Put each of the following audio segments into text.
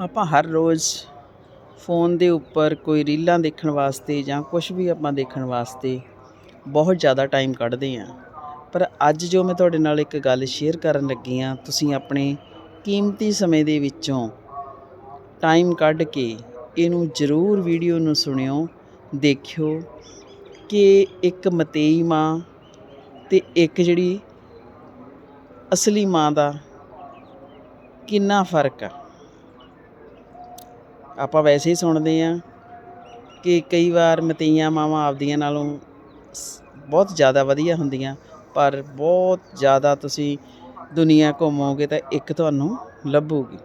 ਆਪਾਂ ਹਰ ਰੋਜ਼ ਫੋਨ ਦੇ ਉੱਪਰ ਕੋਈ ਰੀਲਾਂ ਦੇਖਣ ਵਾਸਤੇ ਜਾਂ ਕੁਝ ਵੀ ਆਪਾਂ ਦੇਖਣ ਵਾਸਤੇ ਬਹੁਤ ਜ਼ਿਆਦਾ ਟਾਈਮ ਕੱਢਦੇ ਹਾਂ। ਪਰ ਅੱਜ ਜੋ ਮੈਂ ਤੁਹਾਡੇ ਨਾਲ ਇੱਕ ਗੱਲ ਸ਼ੇਅਰ ਕਰਨ ਲੱਗੀ ਹਾਂ, ਤੁਸੀਂ ਆਪਣੇ ਕੀਮਤੀ ਸਮੇਂ ਦੇ ਵਿੱਚੋਂ ਟਾਈਮ ਕੱਢ ਕੇ ਇਹਨੂੰ ਜ਼ਰੂਰ ਵੀਡੀਓ ਨੂੰ ਸੁਣਿਓ, ਦੇਖਿਓ ਕਿ ਇੱਕ ਮਤੇਈ ਮਾਂ ਤੇ ਇੱਕ ਜਿਹੜੀ ਅਸਲੀ ਮਾਂ ਦਾ ਕਿੰਨਾ ਫ਼ਰਕ ਆ। ਆਪਾਂ ਵੈਸੇ ਹੀ ਸੁਣਦੇ ਆ ਕਿ ਕਈ ਵਾਰ ਮਤਈਆਂ ਮਾਵਾਂ ਆਪਦੀਆਂ ਨਾਲੋਂ ਸ- ਬਹੁਤ ਜ਼ਿਆਦਾ ਵਧੀਆ ਹੁੰਦੀਆਂ, ਪਰ ਬਹੁਤ ਜ਼ਿਆਦਾ ਤੁਸੀਂ ਦੁਨੀਆ ਘੁੰਮੋਗੇ ਤਾਂ ਇੱਕ ਤੁਹਾਨੂੰ ਲੱਭੂਗੀ।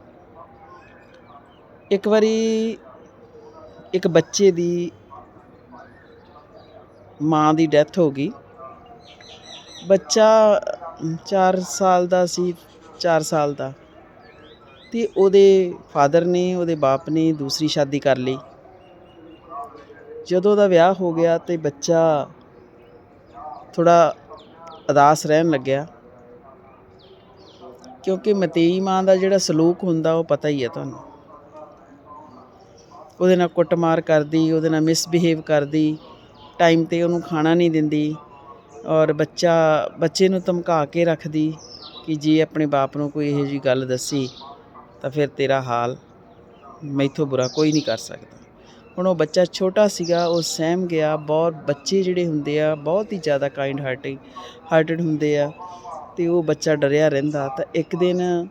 ਇੱਕ ਵਾਰੀ ਇੱਕ ਬੱਚੇ ਦੀ ਮਾਂ ਦੀ ਡੈਥ ਹੋ ਗਈ। ਬੱਚਾ 4 ਸਾਲ ਦਾ ਸੀ 4 ਸਾਲ ਦਾ। ਤੇ ਉਹਦੇ ਫਾਦਰ ਨੇ, ਉਹਦੇ ਬਾਪ ਨੇ ਦੂਸਰੀ ਸ਼ਾਦੀ ਕਰ ਲਈ। ਜਦੋਂ ਉਹਦਾ ਵਿਆਹ ਹੋ ਗਿਆ ਤੇ ਬੱਚਾ ਥੋੜਾ ਉਦਾਸ ਰਹਿਣ ਲੱਗਿਆ। ਕਿਉਂਕਿ ਮਤੇਈ ਮਾਂ ਦਾ ਜਿਹੜਾ ਸਲੂਕ ਹੁੰਦਾ, ਉਹ ਪਤਾ ਹੀ ਹੈ ਤੁਹਾਨੂੰ। ਉਹਦੇ ਨਾਲ ਕੁੱਟਮਾਰ ਕਰਦੀ, ਉਹਦੇ ਨਾਲ ਮਿਸਬਿਹੇਵ ਕਰਦੀ, ਟਾਈਮ ਤੇ ਉਹਨੂੰ ਖਾਣਾ ਨਹੀਂ ਦਿੰਦੀ ਔਰ ਬੱਚਾ, ਬੱਚੇ ਨੂੰ ਧਮਕਾ ਕੇ ਰੱਖਦੀ ਕਿ ਜੇ ਆਪਣੇ ਬਾਪ ਨੂੰ ਕੋਈ ਇਹੋ ਜੀ ਗੱਲ ਦੱਸੀ ਤਾਂ ਫਿਰ ਤੇਰਾ ਹਾਲ ਮੈਥੋਂ ਬੁਰਾ ਕੋਈ ਨਹੀਂ ਕਰ ਸਕਦਾ। ਹੁਣ ਉਹ ਬੱਚਾ ਛੋਟਾ ਸੀਗਾ, ਉਹ ਸਹਿਮ ਗਿਆ। ਬਹੁਤ ਬੱਚੇ ਜਿਹੜੇ ਹੁੰਦੇ ਆ, ਬਹੁਤ ਹੀ ਜ਼ਿਆਦਾ ਕਾਈਂਡ ਹਾਰਟਡ ਹਾਰਟਡ ਹੁੰਦੇ ਆ ਤੇ ਉਹ ਬੱਚਾ ਡਰਿਆ ਰਹਿੰਦਾ। ਤਾਂ ਇੱਕ ਦਿਨ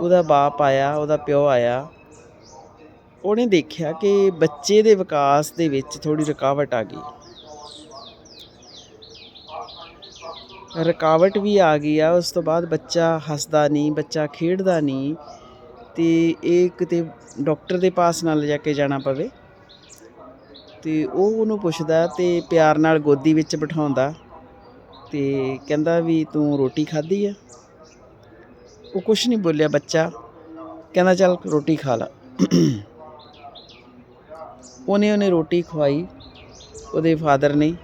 ਉਹਦਾ ਬਾਪ ਆਇਆ, ਉਹਦਾ ਪਿਓ ਆਇਆ। ਉਹਨੇ ਦੇਖਿਆ ਕਿ ਬੱਚੇ ਦੇ ਵਿਕਾਸ ਦੇ ਵਿੱਚ ਥੋੜੀ ਰੁਕਾਵਟ ਆ ਗਈ। ਰੁਕਾਵਟ ਵੀ ਆ ਗਈ ਆ, ਉਸ ਤੋਂ ਬਾਅਦ ਬੱਚਾ ਹੱਸਦਾ ਨਹੀਂ, ਬੱਚਾ ਖੇਡਦਾ ਨਹੀਂ, ਤੇ ਇਹ ਕਿਤੇ ਡਾਕਟਰ ਦੇ ਪਾਸ ਨਾਲ ਲਿਜਾ ਕੇ ਜਾਣਾ ਪਵੇ। ਤੇ ਉਹ ਉਹਨੂੰ ਪੁੱਛਦਾ ਤੇ ਪਿਆਰ ਨਾਲ ਗੋਦੀ ਵਿੱਚ ਬਿਠਾਉਂਦਾ ਤੇ ਕਹਿੰਦਾ ਵੀ ਤੂੰ ਰੋਟੀ ਖਾਧੀ ਆ? ਉਹ ਕੁਛ ਨਹੀਂ ਬੋਲਿਆ ਬੱਚਾ, ਕਹਿੰਦਾ ਚੱਲ ਰੋਟੀ ਖਾ ਲਾ। ਉਹਨੇ ਉਹਨੇ ਰੋਟੀ ਖਵਾਈ, ਉਹਦੇ ਫਾਦਰ ਨੇ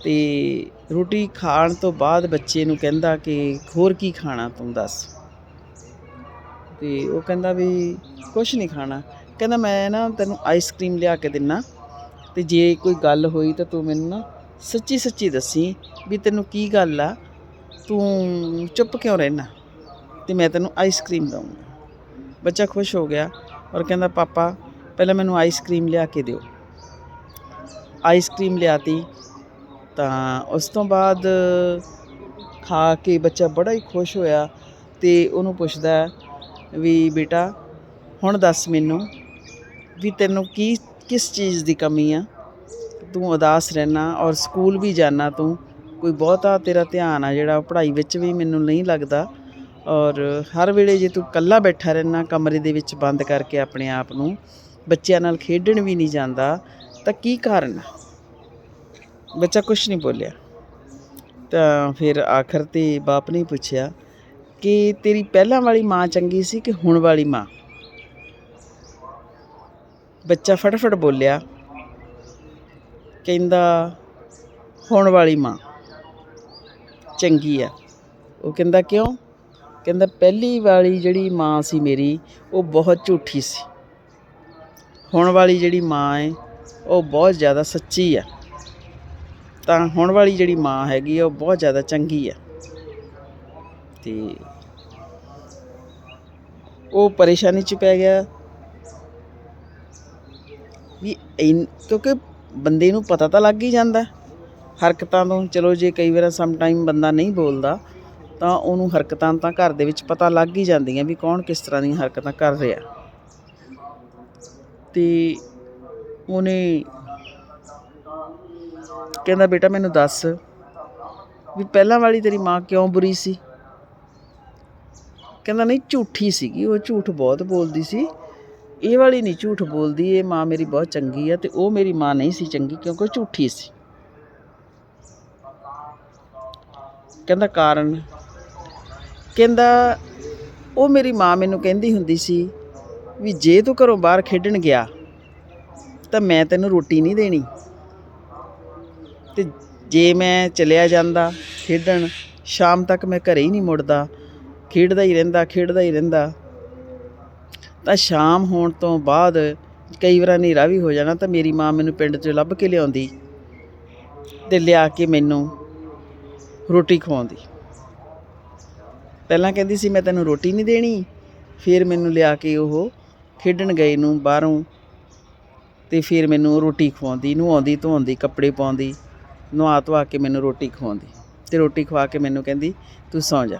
ਅਤੇ ਰੋਟੀ ਖਾਣ ਤੋਂ ਬਾਅਦ ਬੱਚੇ ਨੂੰ ਕਹਿੰਦਾ ਕਿ ਹੋਰ ਕੀ ਖਾਣਾ ਤੂੰ ਦੱਸ। ਤੇ ਉਹ ਕਹਿੰਦਾ ਵੀ ਕੁਝ ਨਹੀਂ ਖਾਣਾ। ਕਹਿੰਦਾ ਮੈਂ ਨਾ ਤੈਨੂੰ ਆਈਸਕ੍ਰੀਮ ਲਿਆ ਕੇ ਦਿੰਨਾ। ਤੇ ਜੇ ਕੋਈ ਗੱਲ ਹੋਈ ਤਾਂ ਤੂੰ ਮੈਨੂੰ ਨਾ ਸੱਚੀ ਸੱਚੀ ਦੱਸੀ ਵੀ ਤੈਨੂੰ ਕੀ ਗੱਲ ਆ, ਤੂੰ ਚੁੱਪ ਕਿਉਂ ਰਹਿਣਾ ਤੇ ਮੈਂ ਤੈਨੂੰ ਆਈਸਕ੍ਰੀਮ ਦਊਂਗਾ। ਬੱਚਾ ਖੁਸ਼ ਹੋ ਗਿਆ ਔਰ ਕਹਿੰਦਾ, ਪਾਪਾ, ਪਹਿਲਾਂ ਮੈਨੂੰ ਆਈਸਕ੍ਰੀਮ ਲਿਆ ਕੇ ਦਿਓ। ਆਈਸਕ੍ਰੀਮ ਲਿਆਤੀ। ਤਾਂ ਉਸ ਤੋਂ ਬਾਅਦ ਖਾ ਕੇ ਬੱਚਾ ਬੜਾ ਹੀ ਖੁਸ਼ ਹੋਇਆ ਤੇ ਉਹਨੂੰ ਪੁੱਛਦਾ ਵੀ ਬੇਟਾ, ਹੁਣ ਦੱਸ ਮੈਨੂੰ ਵੀ ਤੈਨੂੰ ਕੀ, ਕਿਸ ਚੀਜ਼ ਦੀ ਕਮੀ ਆ? ਤੂੰ ਉਦਾਸ ਰਹਿਣਾ ਔਰ ਸਕੂਲ ਵੀ ਜਾਣਾ ਤੂੰ। ਕੋਈ ਬਹੁਤਾ ਤੇਰਾ ਧਿਆਨ ਆ ਜਿਹੜਾ ਉਹ ਪੜ੍ਹਾਈ ਵਿੱਚ ਵੀ ਮੈਨੂੰ ਨਹੀਂ ਲੱਗਦਾ ਔਰ ਹਰ ਵੇਲੇ ਜੇ ਤੂੰ ਇਕੱਲਾ ਬੈਠਾ ਰਹਿਣਾ ਕਮਰੇ ਦੇ ਵਿੱਚ ਬੰਦ ਕਰਕੇ ਆਪਣੇ ਆਪ ਨੂੰ, ਬੱਚਿਆਂ ਨਾਲ ਖੇਡਣ ਵੀ ਨਹੀਂ ਜਾਂਦਾ, ਤਾਂ ਕੀ ਕਾਰਨ ਆ? ਬੱਚਾ ਕੁਝ ਨਹੀਂ ਬੋਲਿਆ। ਤਾਂ ਫਿਰ ਆਖਰ ਤੇ ਬਾਪ ਨੇ ਪੁੱਛਿਆ ਕਿ ਤੇਰੀ ਪਹਿਲਾਂ ਵਾਲੀ ਮਾਂ ਚੰਗੀ ਸੀ ਕਿ ਹੁਣ ਵਾਲੀ ਮਾਂ? ਬੱਚਾ ਫਟਫਟ ਬੋਲਿਆ, ਕਹਿੰਦਾ ਹੁਣ ਵਾਲੀ ਮਾਂ ਚੰਗੀ ਆ। ਉਹ ਕਹਿੰਦਾ ਕਿਉਂ? ਕਹਿੰਦਾ ਪਹਿਲੀ ਵਾਲੀ ਜਿਹੜੀ ਮਾਂ ਸੀ ਮੇਰੀ, ਉਹ ਬਹੁਤ ਝੂਠੀ ਸੀ। ਹੁਣ ਵਾਲੀ ਜਿਹੜੀ ਮਾਂ ਹੈ ਉਹ ਬਹੁਤ ਜ਼ਿਆਦਾ ਸੱਚੀ ਆ। ਤਾਂ ਹੁਣ ਵਾਲੀ ਜਿਹੜੀ ਮਾਂ ਹੈਗੀ ਆ, ਉਹ ਬਹੁਤ ਜ਼ਿਆਦਾ ਚੰਗੀ ਆ। ਤੇ ਉਹ ਪਰੇਸ਼ਾਨੀ ਚ ਪੈ ਗਿਆ। ਵੀ ਇਨ- ਕਿਉਂਕਿ ਬੰਦੇ ਨੂੰ ਪਤਾ ਤਾਂ ਲੱਗ ਹੀ ਜਾਂਦਾ। ਹਰਕਤਾਂ ਤੋਂ, ਚਲੋ ਜੇ ਕਈ ਵਾਰ ਸਮ ਟਾਈਮ ਬੰਦਾ ਨਹੀਂ ਬੋਲਦਾ, ਤਾਂ ਉਹਨੂੰ ਹਰਕਤਾਂ ਤਾਂ ਘਰ ਦੇ ਵਿੱਚ ਪਤਾ ਲੱਗ ਹੀ ਜਾਂਦੀਆਂ ਵੀ ਕੌਣ ਕਿਸ ਤਰ੍ਹਾਂ ਦੀਆਂ ਹਰਕਤਾਂ ਕਰ ਰਿਹਾ। ਤੇ ਉਹਨੇ ਕਹਿੰਦਾ, ਬੇਟਾ, ਮੈਨੂੰ ਦੱਸ ਵੀ ਪਹਿਲਾਂ ਵਾਲੀ ਤੇਰੀ ਮਾਂ ਕਿਉਂ ਬੁਰੀ ਸੀ? ਕਹਿੰਦਾ, ਨਹੀਂ, ਝੂਠੀ ਸੀਗੀ, ਉਹ ਝੂਠ ਬਹੁਤ ਬੋਲਦੀ ਸੀ। ਇਹ ਵਾਲੀ ਨਹੀਂ ਝੂਠ ਬੋਲਦੀ, ਇਹ ਮਾਂ ਮੇਰੀ ਬਹੁਤ ਚੰਗੀ ਆ ਤੇ ਉਹ ਮੇਰੀ ਮਾਂ ਨਹੀਂ ਸੀ ਚੰਗੀ ਕਿਉਂਕਿ ਉਹ ਝੂਠੀ ਸੀ। ਕਹਿੰਦਾ, ਕਾਰਨ? ਕਹਿੰਦਾ, ਉਹ ਮੇਰੀ ਮਾਂ ਮੈਨੂੰ ਕਹਿੰਦੀ ਹੁੰਦੀ ਸੀ ਵੀ ਜੇ ਤੂੰ ਘਰੋਂ ਬਾਹਰ ਖੇਡਣ ਗਿਆ ਤਾਂ ਮੈਂ ਤੈਨੂੰ ਰੋਟੀ ਨਹੀਂ ਦੇਣੀ। ਤੇ ਜੇ ਮੈਂ ਚਲਿਆ ਜਾਂਦਾ ਖੇਡਣ, ਸ਼ਾਮ ਤੱਕ ਮੈਂ ਘਰੇ ਹੀ ਨਹੀਂ ਮੁੜਦਾ। ਖੇਡਦਾ ਹੀ ਰਹਿੰਦਾ, ਖੇਡਦਾ ਹੀ ਰਹਿੰਦਾ। ਤਾਂ ਸ਼ਾਮ ਹੋਣ ਤੋਂ ਬਾਅਦ ਕਈ ਵਾਰ ਹਨੇਰਾ ਵੀ ਹੋ ਜਾਣਾ ਤਾਂ ਮੇਰੀ ਮਾਂ ਮੈਨੂੰ ਪਿੰਡ 'ਚੋਂ ਲੱਭ ਕੇ ਲਿਆਉਂਦੀ ਤੇ ਲਿਆ ਕੇ ਮੈਨੂੰ ਰੋਟੀ ਖਵਾਉਂਦੀ। ਪਹਿਲਾਂ ਕਹਿੰਦੀ ਸੀ, ਮੈਂ ਤੈਨੂੰ ਰੋਟੀ ਨਹੀਂ ਦੇਣੀ। ਫਿਰ ਮੈਨੂੰ ਲਿਆ ਕੇ ਉਹ ਖੇਡਣ ਗਏ ਨੂੰ ਬਾਹਰੋਂ ਤੇ ਫਿਰ ਮੈਨੂੰ ਰੋਟੀ ਖਵਾਉਂਦੀ, ਨਹਾਉਂਦੀ, ਧੋਂਦੀ, ਕੱਪੜੇ ਪਾਉਂਦੀ। ਨਵਾ ਧਵਾ ਕੇ ਮੈਨੂੰ ਰੋਟੀ ਖਵਾਉਂਦੀ ਤੇ ਰੋਟੀ ਖਵਾ ਕੇ ਮੈਨੂੰ ਕਹਿੰਦੀ, ਤੂੰ ਸੌਂ ਜਾ।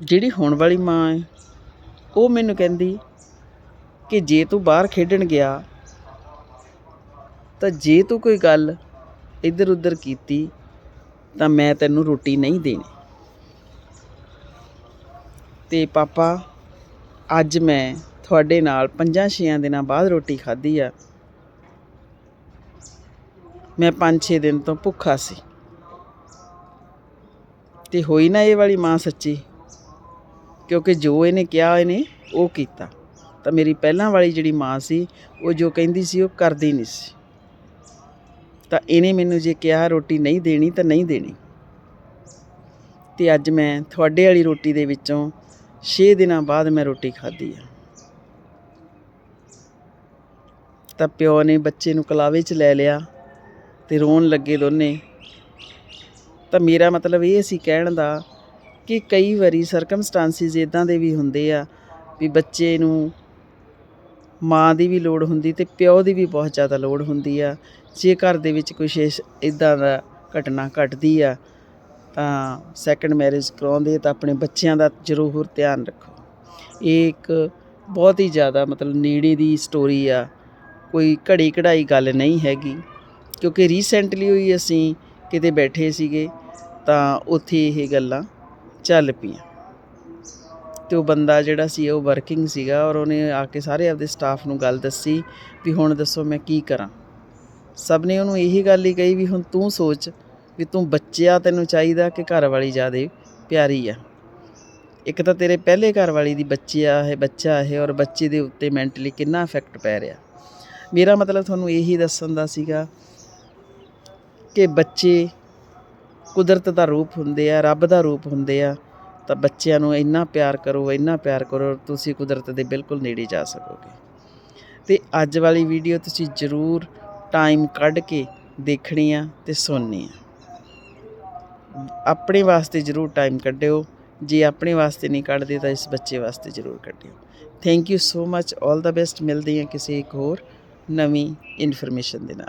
ਜਿਹੜੀ ਹੁਣ ਵਾਲੀ ਮਾਂ ਹੈ, ਉਹ ਮੈਨੂੰ ਕਹਿੰਦੀ ਕਿ ਜੇ ਤੂੰ ਬਾਹਰ ਖੇਡਣ ਗਿਆ, ਤਾਂ ਜੇ ਤੂੰ ਕੋਈ ਗੱਲ ਇੱਧਰ ਉੱਧਰ ਕੀਤੀ, ਤਾਂ ਮੈਂ ਤੈਨੂੰ ਰੋਟੀ ਨਹੀਂ ਦੇਣੀ। ਤੇ ਪਾਪਾ, ਅੱਜ ਮੈਂ ਤੁਹਾਡੇ ਨਾਲ ਪੰਜਾਂ ਛੇਆਂ ਦਿਨਾਂ ਬਾਅਦ ਰੋਟੀ ਖਾਧੀ ਆ। ਮੈਂ 5-6 ਦਿਨ ਤੋਂ ਭੁੱਖਾ ਸੀ। ਤੇ ਹੋਈ ਨਾ ਇਹ ਵਾਲੀ ਮਾਂ ਸੱਚੀ, ਕਿਉਂਕਿ ਜੋ ਇਹਨੇ ਕਿਹਾ ਇਹਨੇ ਉਹ ਕੀਤਾ। ਤਾਂ ਮੇਰੀ ਪਹਿਲਾਂ ਵਾਲੀ ਜਿਹੜੀ ਮਾਂ ਸੀ, ਉਹ ਜੋ ਕਹਿੰਦੀ ਸੀ, ਉਹ ਕਰਦੀ ਨਹੀਂ ਸੀ। ਤਾਂ ਇਹਨੇ ਮੈਨੂੰ ਜੇ ਕਿਹਾ ਰੋਟੀ ਨਹੀਂ ਦੇਣੀ ਤਾਂ ਨਹੀਂ ਦੇਣੀ। ਤੇ ਅੱਜ ਮੈਂ ਤੁਹਾਡੇ ਵਾਲੀ ਰੋਟੀ ਦੇ ਵਿੱਚੋਂ 6 ਦਿਨਾਂ ਬਾਅਦ ਮੈਂ ਰੋਟੀ ਖਾਧੀ ਆ। ਤਾਂ ਪਿਓ ਨੇ ਬੱਚੇ ਨੂੰ ਕਲਾਵੇ 'ਚ ਲੈ ਲਿਆ। ਤੇ ਰੋਣ ਲੱਗੇ ਦੋਨੇ। ਤਾਂ ਮੇਰਾ ਮਤਲਬ ਇਹ ਸੀ ਕਹਿਣ ਦਾ ਕਿ ਕਈ ਵਾਰੀ ਸਰਕਮਸਟੈਂਸਿਸ ਇਦਾਂ ਦੇ ਵੀ ਹੁੰਦੇ ਆ ਵੀ ਬੱਚੇ ਨੂੰ ਮਾਂ ਦੀ ਵੀ ਲੋੜ ਹੁੰਦੀ ਤੇ ਪਿਓ ਦੀ ਵੀ ਬਹੁਤ ਜ਼ਿਆਦਾ ਲੋੜ ਹੁੰਦੀ ਆ। ਜੇ ਘਰ ਦੇ ਵਿੱਚ ਕੁਛ ਇਸ ਇਦਾਂ ਦਾ ਘਟਨਾ ਘਟਦੀ ਆ, ਤਾਂ ਸੈਕੰਡ ਮੈਰਿਜ ਕਰਾਉਂਦੇ ਤਾਂ ਆਪਣੇ ਬੱਚਿਆਂ ਦਾ ਜ਼ਰੂਰ ਧਿਆਨ ਰੱਖੋ। ਇਹ ਇੱਕ ਬਹੁਤ ਹੀ ਜ਼ਿਆਦਾ ਮਤਲਬ ਨੇੜੇ ਦੀ ਸਟੋਰੀ ਆ। ਕੋਈ ਘੜੀ ਕਢਾਈ ਗੱਲ ਨਹੀਂ ਹੈਗੀ। ਕਿਉਂਕਿ ਰੀਸੈਂਟਲੀ ਹੋਈ ਅਸੀਂ ਕਿਤੇ ਬੈਠੇ ਸੀਗੇ, ਤਾਂ ਉੱਥੇ ਇਹ ਗੱਲਾਂ ਚੱਲ ਪਈਆਂ। ਤੇ ਉਹ ਬੰਦਾ ਜਿਹੜਾ ਸੀ, ਉਹ ਵਰਕਿੰਗ ਸੀਗਾ ਔਰ ਉਹਨੇ ਆ ਕੇ ਸਾਰੇ ਆਪਦੇ ਸਟਾਫ ਨੂੰ ਗੱਲ ਦੱਸੀ ਵੀ ਹੁਣ ਦੱਸੋ ਮੈਂ ਕੀ ਕਰਾਂ। ਸਭ ਨੇ ਉਹਨੂੰ ਇਹੀ ਗੱਲ ਹੀ ਕਹੀ ਵੀ ਹੁਣ ਤੂੰ ਸੋਚ ਵੀ ਤੂੰ ਬੱਚਿਆ ਤੈਨੂੰ ਚਾਹੀਦਾ ਕਿ ਘਰ ਵਾਲੀ ਜ਼ਿਆਦੇ ਪਿਆਰੀ ਆ। ਇੱਕ ਤਾਂ ਤੇਰੇ ਪਹਿਲੇ ਘਰ ਵਾਲੀ ਦੀ ਬੱਚੀ ਆ ਇਹ ਬੱਚਾ ਹੈ ਔਰ ਬੱਚੇ ਦੇ ਉੱਤੇ ਮੈਂਟਲੀ ਕਿੰਨਾ ਇਫੈਕਟ ਪੈ ਰਿਹਾ। ਮੇਰਾ ਮਤਲਬ ਤੁਹਾਨੂੰ ਇਹੀ ਦੱਸਣ ਦਾ ਸੀਗਾ ਕਿ ਬੱਚੇ ਕੁਦਰਤ ਦਾ ਰੂਪ ਹੁੰਦੇ ਆ, ਰੱਬ ਦਾ ਰੂਪ ਹੁੰਦੇ ਆ, ਤਾਂ ਬੱਚਿਆਂ ਨੂੰ ਇੰਨਾ ਪਿਆਰ ਕਰੋ, ਇੰਨਾ ਪਿਆਰ ਕਰੋ, ਤੁਸੀਂ ਕੁਦਰਤ ਦੇ ਬਿਲਕੁਲ ਨੇੜੇ ਜਾ ਸਕੋਗੇ। ਤੇ ਅੱਜ ਵਾਲੀ ਵੀਡੀਓ ਤੁਸੀਂ ਜ਼ਰੂਰ ਟਾਈਮ ਕੱਢ ਕੇ ਦੇਖਣੀ ਆ ਤੇ ਸੁਣਨੀ ਆ। ਆਪਣੇ ਵਾਸਤੇ ਜ਼ਰੂਰ ਟਾਈਮ ਕੱਢਿਓ, ਜੇ ਆਪਣੇ ਵਾਸਤੇ ਨਹੀਂ ਕੱਢਦੇ ਤਾਂ ਇਸ ਬੱਚੇ ਵਾਸਤੇ ਜ਼ਰੂਰ ਕੱਢਿਓ। Thank you so much 올 the best ਮਿਲਦੇ ਹਾਂ ਕਿਸੇ ਇੱਕ ਹੋਰ ਨਵੀਂ ਇਨਫੋਰਮੇਸ਼ਨ ਦੇ ਨਾਲ।